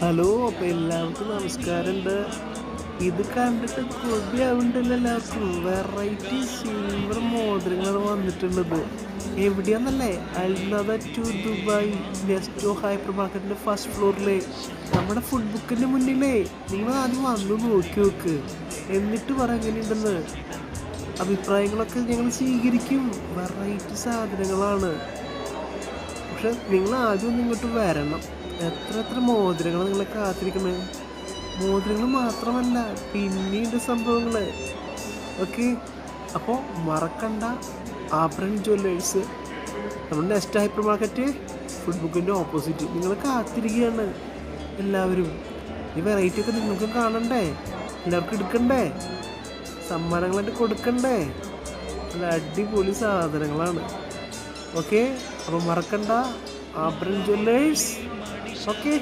Hello അപ്പൊ എല്ലാവർക്കും നമസ്കാരമുണ്ട്. ഇത് കണ്ടിട്ട് കൊതിയാവുണ്ടല്ലോ എല്ലാവർക്കും. വെറൈറ്റി സിൽവർ മോതിരങ്ങൾ വന്നിട്ടുള്ളത്. എവിടെയാന്നല്ലേ? Al Nahda two Dubai Nesto hyper മാർക്കറ്റിന്റെ ഫസ്റ്റ് ഫ്ലോറിലെ നമ്മുടെ ഫുഡ് ബുക്കിന്റെ മുന്നിലേ. നിങ്ങൾ ആദ്യം വന്ന് നോക്കി നോക്ക്. എന്നിട്ട് പറ എങ്ങനെയുണ്ടെന്ന്. അഭിപ്രായങ്ങളൊക്കെ ഞങ്ങൾ സ്വീകരിക്കും. വെറൈറ്റി സാധനങ്ങളാണ്. പക്ഷെ നിങ്ങൾ ആദ്യം ഒന്ന് ഇങ്ങോട്ട് വരണം. എത്ര എത്ര മോതിരങ്ങൾ നിങ്ങളെ കാത്തിരിക്കുന്നത് മോതിരങ്ങൾ മാത്രമല്ല പിന്നീട് സംഭവങ്ങൾ ഓക്കെ? അപ്പോൾ മറക്കണ്ട ആബ്രൻ ജ്വല്ലേഴ്സ്. നമ്മുടെ നെക്സ്റ്റ് ഹൈപ്പർ മാർക്കറ്റ് ഫുഡ് ബുക്കിന്റെ ഓപ്പോസിറ്റ്. നിങ്ങൾ കാത്തിരിക്കുകയാണ് എല്ലാവരും. ഈ വെറൈറ്റി ഒക്കെ നിങ്ങൾക്കും കാണണ്ടേ? എല്ലാവർക്കും എടുക്കണ്ടേ? സമ്മാനങ്ങളായിട്ട് കൊടുക്കണ്ടേ? നല്ല അടിപൊളി സാധനങ്ങളാണ്. ഓക്കെ അപ്പോൾ മറക്കണ്ട. ആബ്രൻ ജ്വല്ലേഴ്സ്. ഓക്കെ